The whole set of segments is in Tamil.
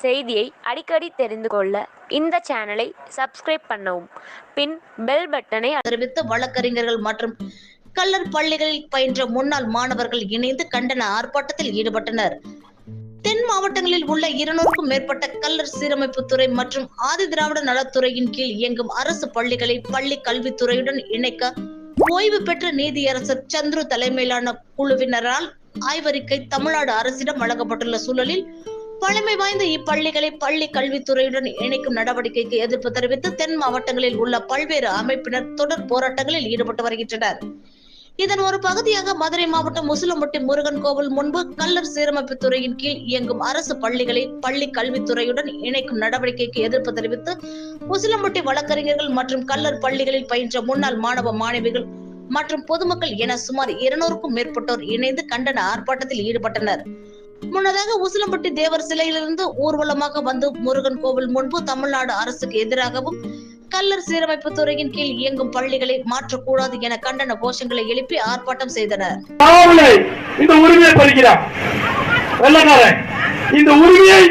செய்தியை அடிக்கடி தெரிந்து கொள்ள இந்த சேனலை சப்ஸ்கிரைப் பண்ணவும். பின் பெல் பட்டனை தெரிவித்து வழக்கறிஞர்கள் மற்றும் கல்லர் பள்ளிகளில் பயின்ற முன்னாள் மாணவர்கள் இணைந்து கண்டன ஆர்ப்பாட்டத்தில் ஈடுபட்டனர். தென் மாவட்டங்களில் உள்ள இருநூறுக்கும் மேற்பட்ட கல்லர் சீரமைப்பு துறை மற்றும் ஆதி திராவிட நலத்துறையின் கீழ் இயங்கும் அரசு பள்ளிகளை பள்ளி கல்வித்துறையுடன் இணைக்க ஓய்வு பெற்ற நீதியரசர் சந்துரு தலைமையிலான குழுவினரால் ஆய்வறிக்கை தமிழ்நாடு அரசிடம் வழங்கப்பட்டுள்ள சூழலில் பழமை வாய்ந்த இப்பள்ளிகளை பள்ளி கல்வித்துறையுடன் இணைக்கும் நடவடிக்கைக்கு எதிர்ப்பு தெரிவித்து தென் மாவட்டங்களில் உள்ள பல்வேறு அமைப்பினர் தொடர் போராட்டங்களில் ஈடுபட்டு வருகின்றனர். இதன் ஒரு பகுதியாக மதுரை மாவட்டம் முசுலம்பட்டி முருகன் கோவில் முன்பு கல்லர் சீரமைப்பு துறையின் கீழ் இயங்கும் அரசு பள்ளிகளை பள்ளி கல்வித்துறையுடன் இணைக்கும் நடவடிக்கைக்கு எதிர்ப்பு தெரிவித்து முசுலம்பட்டி வழக்கறிஞர்கள் மற்றும் கல்லர் பள்ளிகளில் பயின்ற முன்னாள் மாணவ மாணவிகள் மற்றும் பொதுமக்கள் என சுமார் இருநூறுக்கும் மேற்பட்டோர் இணைந்து கண்டன ஆர்ப்பாட்டத்தில் ஈடுபட்டனர். முன்னதாக உசிலம்பட்டி தேவர் சிலையிலிருந்து ஊர்வலமாக வந்து முருகன் கோவில் முன்பு தமிழ்நாடு அரசுக்கு எதிராகவும் கல்லர் சீரமைப்பு துறையின் கீழ் இயங்கும் பள்ளிகளை மாற்றக்கூடாது என கண்டன கோஷங்களை எழுப்பி ஆர்ப்பாட்டம் செய்தனர். இந்த உரிமையை வெள்ளக்காரன் இந்த உரிமையை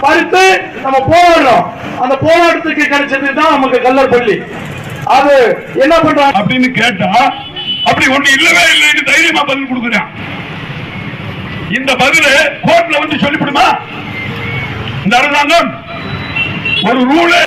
பறித்து நம்ம போராடுறோம். அந்த போராட்டத்துக்கு கிடைச்சது தான் நமக்கு கல்லர் பள்ளி. அது என்ன பண்றாங்க? அப்படின்னு கேட்டா அப்படி ஒண்ணு இல்லவே இல்லைன்னு தைரியமா பதில் கொடுக்குறான். இந்த பதில கோர்ட்ல வந்து சொல்லிவிடுமா? இந்த அரசாங்கம் ஒரு ரூலை